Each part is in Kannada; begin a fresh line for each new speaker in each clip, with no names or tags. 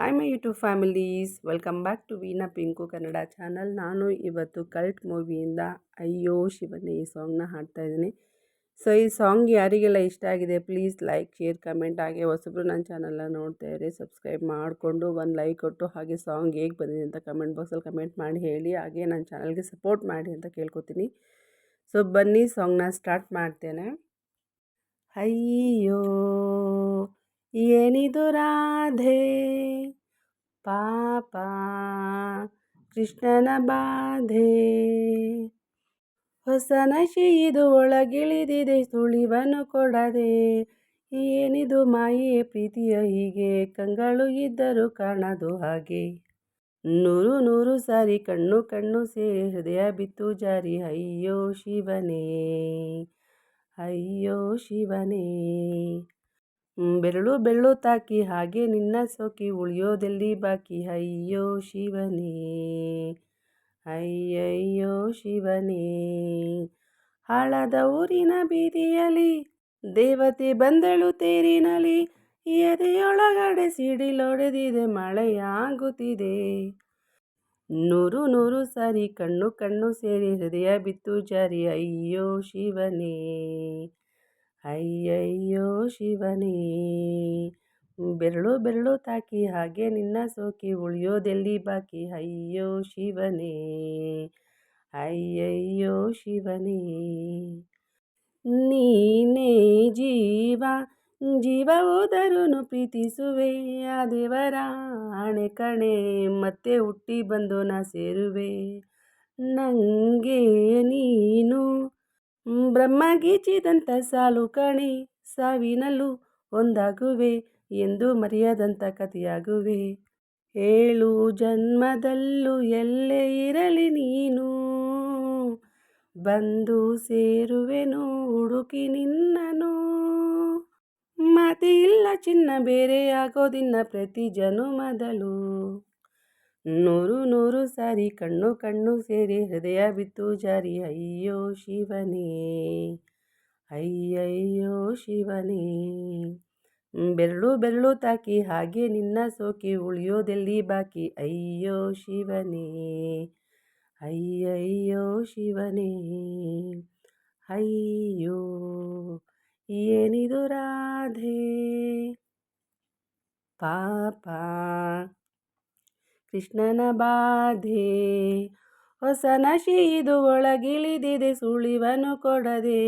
Hi my YouTube families welcome back to Veena Pinku Kannada channel ನಾನು ಇವತ್ತು ಕಲ್ಟ್ ಮೂವಿಯಿಂದ ಅಯ್ಯೋ ಶಿವನೇ ಈ ಸಾಂಗ್ನ ಹಾಡ್ತಾ ಇದ್ದೀನಿ ಸೊ ಈ ಸಾಂಗ್ ಯಾರಿಗೆಲ್ಲ ಇಷ್ಟ ಆಗಿದೆ ಪ್ಲೀಸ್ ಲೈಕ್ ಶೇರ್ ಕಮೆಂಟ್ ಹಾಗೆ ಹೊಸಬ್ರು ನನ್ನ ಚಾನಲ್ನ ನೋಡ್ತಾ ಇರಿ. ಸಬ್ಸ್ಕ್ರೈಬ್ ಮಾಡಿಕೊಂಡು ಒಂದು ಲೈಕ್ ಕೊಟ್ಟು ಹಾಗೆ ಸಾಂಗ್ ಹೇಗೆ ಬಂದಿದೆ ಅಂತ ಕಮೆಂಟ್ ಬಾಕ್ಸಲ್ಲಿ ಕಮೆಂಟ್ ಮಾಡಿ ಹೇಳಿ, ಹಾಗೆ ನನ್ನ ಚಾನಲ್ಗೆ ಸಪೋರ್ಟ್ ಮಾಡಿ ಅಂತ ಕೇಳ್ಕೊತೀನಿ. ಸೊ ಬನ್ನಿ ಸಾಂಗ್ನ ಸ್ಟಾರ್ಟ್ ಮಾಡ್ತೇನೆ. ಅಯ್ಯೋ ಏನಿದು ರಾಧೆ? ಪಾಪ ಕೃಷ್ಣನ ಬಾಧೆ. ಹೊಸ ನಶಿ ಇದು ಒಳಗಿಳಿದಿದೆ ಸುಳಿವನ್ನು ಕೊಡದೆ. ಏನಿದು ಮಾಯೆ, ಪ್ರೀತಿಯ ಹೀಗೆ, ಕಂಗಳು ಇದ್ದರೂ ಕಾಣದು ಹಾಗೆ. ನೂರು ನೂರು ಸಾರಿ ಕಣ್ಣು ಕಣ್ಣು ಸೇರಿ ಹೃದಯ ಬಿತ್ತು ಜಾರಿ, ಅಯ್ಯೋ ಶಿವನೇ ಅಯ್ಯೋ ಶಿವನೇ. ಬೆರಳು ಬೆರಳು ತಾಕಿ ಹಾಗೆ ನಿನ್ನ ಸೋಕಿ ಉಳಿಯೋದೆಲ್ಲಿ ಬಾಕಿ? ಅಯ್ಯೋ ಶಿವನೇ, ಅಯ್ಯಯ್ಯೋ ಶಿವನೇ. ಹಾಳಾದ ಊರಿನ ಬೀದಿಯಲ್ಲಿ ದೇವತೆ ಬಂದಳು ತೇರಿನಲಿ ಎದೆಯೊಳಗಡೆ ಸಿಡಿಲೊಡೆದಿದೆ, ಮಳೆಯಾಗುತ್ತಿದೆ. ನೂರು ನೂರು ಸಾರಿ ಕಣ್ಣು ಕಣ್ಣು ಸೇರಿ ಹೃದಯ ಬಿತ್ತು ಜಾರಿ, ಅಯ್ಯೋ ಶಿವನೇ. ಅಯ್ಯಯ್ಯೋ ಶಿವನೇ, ಬೆರಳು ಬೆರಳು ತಾಕಿ ಹಾಗೆ ನಿನ್ನ ಸೋಕಿ ಉಳಿಯೋದೆಲ್ಲಿ ಬಾಕಿ? ಅಯ್ಯೋ ಶಿವನೇ, ಅಯ್ಯಯ್ಯೋ ಶಿವನೇ, ನೀನೇ ಜೀವ ಜೀವ ಹೋದರೂ ಪ್ರೀತಿಸುವೆ, ಆ ದೇವರ ಆಣೆ ಕಣೆ ಮತ್ತೆ ಹುಟ್ಟಿ ಬಂದು ನಾ ಸೇರುವೆ. ನನಗೆ ನೀನು ಬ್ರಹ್ಮ ಗೀಚಿದಂಥ ಸಾಲು ಕಣೆ, ಸಾವಿನಲ್ಲೂ ಒಂದಾಗುವೆ ಎಂದು ಮರೆಯದಂಥ ಕಥೆಯಾಗುವೆ. ಏಳು ಜನ್ಮದಲ್ಲೂ ಎಲ್ಲೇ ಇರಲಿ ನೀನು, ಬಂದು ಸೇರುವೆನು ಹುಡುಕಿ ನಿನ್ನನು ಇಲ್ಲ ಚಿನ್ನ ಬೇರೆ ಆಗೋದಿನ್ನ ಪ್ರತಿ ಜನುಮದಲು ನೂರು ನೂರು ಸಾರಿ ಕಣ್ಣು ಕಣ್ಣು ಸೇರಿ ಹೃದಯ ಬಿತ್ತು ಜಾರಿ. ಅಯ್ಯೋ ಶಿವನೇ, ಅಯ್ಯಯ್ಯೋ ಶಿವನೇ. ಬೆರಳು ಬೆರಳು ತಾಕಿ ಹಾಗೆ ನಿನ್ನ ಸೋಕಿ ಉಳಿಯೋದೆಲ್ಲಿ ಬಾಕಿ? ಅಯ್ಯೋ ಶಿವನೇ, ಅಯ್ಯಯ್ಯೋ ಶಿವನೇ. ಅಯ್ಯೋ, ಏನಿದು ರಾಧೆ? ಪಾಪ. ಕೃಷ್ಣನ ಬಾಧೆ. ಹೊಸ ನಶಿ ಇದು ಒಳಗಿಳಿದಿದೆ, ಸುಳಿವನು ಕೊಡದೆ.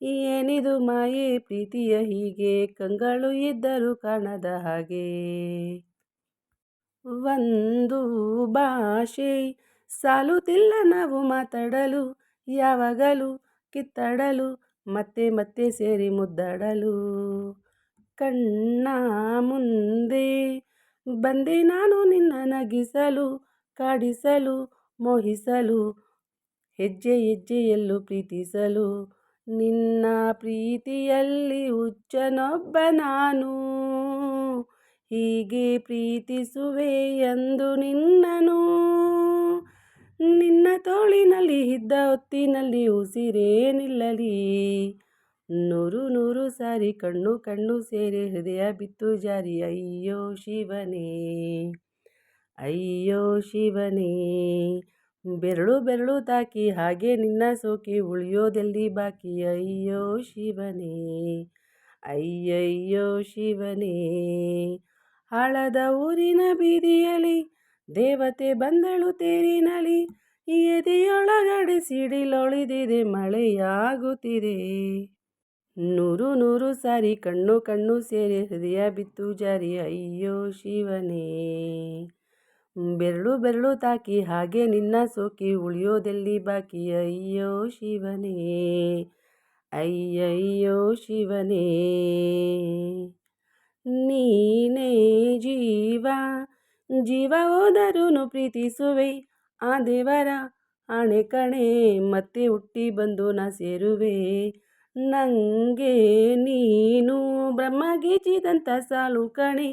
ಏನಿದು ಮಾಯೆ, ಪ್ರೀತಿಯ ಹೀಗೆ, ಕಂಗಳು ಇದ್ದರೂ ಕಾಣದ ಹಾಗೆ. ಒಂದು ಭಾಷೆ, ಸಾಲುತ್ತಿಲ್ಲ ನಾವು ಮಾತಾಡಲು, ಯಾವಾಗಲೂ ಕಿತ್ತಾಡಲು, ಮತ್ತೆ ಮತ್ತೆ ಸೇರಿ ಮುದ್ದಾಡಲು. ಕಣ್ಣ ಮುಂದೆ ಬಂದೆ ನಾನು ನಿನ್ನ ನಗಿಸಲು, ಕಾಡಿಸಲು, ಮೋಹಿಸಲು, ಹೆಜ್ಜೆ ಹೆಜ್ಜೆಯಲ್ಲೂ ಪ್ರೀತಿಸಲು. ನಿನ್ನ ಪ್ರೀತಿಯಲ್ಲಿ ಹುಚ್ಚನೊಬ್ಬ ನಾನು. ಹೀಗೆ ಪ್ರೀತಿಸುವೆ ಎಂದು ನಿನ್ನನು. ನಿನ್ನ ತೋಳಿನಲ್ಲಿ ಇದ್ದ ಹೊತ್ತಿನಲ್ಲಿ ಉಸಿರೇ ನಿಲ್ಲಲಿ. ನೂರು ನೂರು ಸಾರಿ ಕಣ್ಣು ಕಣ್ಣು ಸೇರಿ ಹೃದಯ ಬಿತ್ತು ಜಾರಿ. ಅಯ್ಯೋ ಶಿವನೇ ಅಯ್ಯೋ ಶಿವನೇ, ಬೆರಳು ಬೆರಳು ತಾಕಿ ಹಾಗೆ ನಿನ್ನ ಸೋಕಿ ಉಳಿಯೋದೆಲ್ಲಿ ಬಾಕಿ? ಅಯ್ಯೋ ಶಿವನೇ, ಅಯ್ಯಯ್ಯೋ ಶಿವನೇ ಹಳದ ಊರಿನ ಬೀದಿಯಲ್ಲಿ ದೇವತೆ ಬಂದಳು ತೇರಿನಲಿ ಎದೆಯೊಳಗಡೆ ಸಿಡಿಲೊಳಿದಿದೆ, ಮಳೆಯಾಗುತ್ತಿದೆ. ನೂರು ನೂರು ಸಾರಿ ಕಣ್ಣು ಕಣ್ಣು ಸೇರಿ ಹೃದಯ ಬಿತ್ತು ಜಾರಿ ಅಯ್ಯೋ ಶಿವನೇ. ಬೆರಳು ಬೆರಳು ತಾಕಿ ಹಾಗೆ ನಿನ್ನ ಸೋಕಿ ಉಳಿಯೋದೆಲ್ಲಿ ಬಾಕಿ? ಅಯ್ಯೋ ಶಿವನೇ. ಅಯ್ಯಯ್ಯೋ ಶಿವನೇ. ನೀನೇ ಜೀವ ಜೀವ ಹೋದರೂ ಪ್ರೀತಿಸುವೆ. ಆ ದೇವರ ಆಣೆ ಕಣೆ ಮತ್ತೆ ಹುಟ್ಟಿ ಬಂದು ನಾ ಸೇರುವೆ. ನಂಗೆ ನೀನು ಬ್ರಹ್ಮಗೀಚಿದಂಥ ಸಾಲು ಕಣೆ,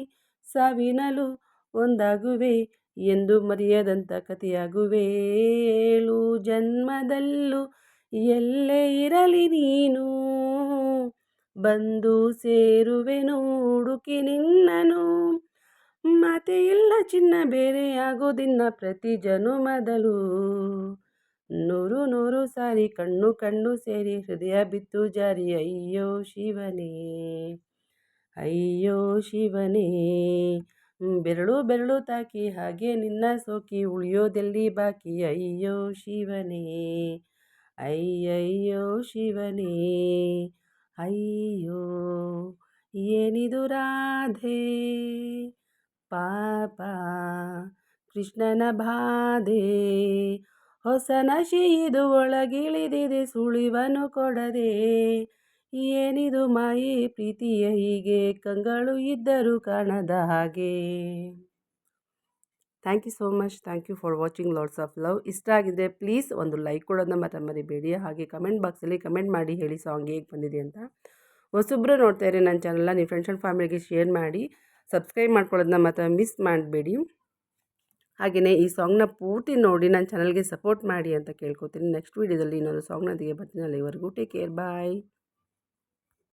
ಸಾವಿನಲು ಒಂದಾಗುವೆ ಎಂದು ಮರೆಯದಂಥ ಕಥೆಯಾಗುವೆ. ಏಳು ಜನ್ಮದಲ್ಲೂ ಎಲ್ಲೇ ಇರಲಿ ನೀನು, ಬಂದು ಸೇರುವೆನು ಹುಡುಕಿ ನಿನ್ನನು ಮತ್ತೆ ಇಲ್ಲ ಚಿನ್ನ ಬೇರೆ ಆಗೋದಿನ್ನ ಪ್ರತಿ ಜನುಮದಲು ನೂರು ನೂರು ಸಾರಿ ಕಣ್ಣು ಕಣ್ಣು ಸೇರಿ ಹೃದಯ ಬಿತ್ತು ಜಾರಿ. ಅಯ್ಯೋ ಶಿವನೇ ಅಯ್ಯೋ ಶಿವನೇ. ಬೆರಳು ಬೆರಳು ತಾಕಿ ಹಾಗೆ ನಿನ್ನ ಸೋಕಿ ಉಳಿಯೋದೆಲ್ಲಿ ಬಾಕಿ? ಅಯ್ಯೋ ಶಿವನೇ, ಅಯ್ಯಯ್ಯೋ ಶಿವನೇ. ಅಯ್ಯೋ, ಏನಿದು ರಾಧೆ? ಪಾಪ, ಕೃಷ್ಣನ ಬಾಧೆ. ಹೊಸ ನಶಿ ಇದು ಒಳಗಿಳಿದಿದೆ, ಸುಳಿವನು ಕೊಡದೆ. ಏನಿದು ಮಾಯಿ? ಪ್ರೀತಿಯ ಹೀಗೆ ಕಂಗಳು ಇದ್ದರೂ ಕಾಣದ ಹಾಗೆ. Thank you so much. Thank you for watching lots of love. ಇಷ್ಟ ಆಗಿದ್ದರೆ ಪ್ಲೀಸ್ ಒಂದು ಲೈಕ್ ಕೊಡೋದನ್ನ ಮತ್ತೆ ಮರಿಬೇಡಿ. ಹಾಗೆ ಕಮೆಂಟ್ ಬಾಕ್ಸಲ್ಲಿ ಕಮೆಂಟ್ ಮಾಡಿ ಹೇಳಿ ಸಾಂಗ್ ಹೇಗೆ ಬಂದಿದೆ ಅಂತ. ಹೊಸೊಬ್ಬರು ನೋಡ್ತಾ ಇರಿ ನನ್ನ ಚಾನಲ್ನ. ನಿಮ್ಮ ಫ್ರೆಂಡ್ಸ್ ಆ್ಯಂಡ್ ಫ್ಯಾಮಿಲಿಗೆ ಶೇರ್ ಮಾಡಿ. ಸಬ್ಸ್ಕ್ರೈಬ್ ಮಾಡ್ಕೊಳ್ಳೋದನ್ನ ಮತ್ತೆ ಮಿಸ್ ಮಾಡಬೇಡಿ. ಹಾಗೆಯೇ ಈ ಸಾಂಗ್ನ ಪೂರ್ತಿ ನೋಡಿ ನನ್ನ ಚಾನಲ್ಗೆ ಸಪೋರ್ಟ್ ಮಾಡಿ ಅಂತ ಕೇಳ್ಕೊತೀನಿ. ನೆಕ್ಸ್ಟ್ ವೀಡಿಯೋದಲ್ಲಿ ಇನ್ನೊಂದು ಸಾಂಗ್ನೊಂದಿಗೆ ಬರ್ತೀನಿ. ಅಲ್ಲಿವರೆಗೂ ಟೇಕ್ ಕೇರ್. ಬಾಯ್.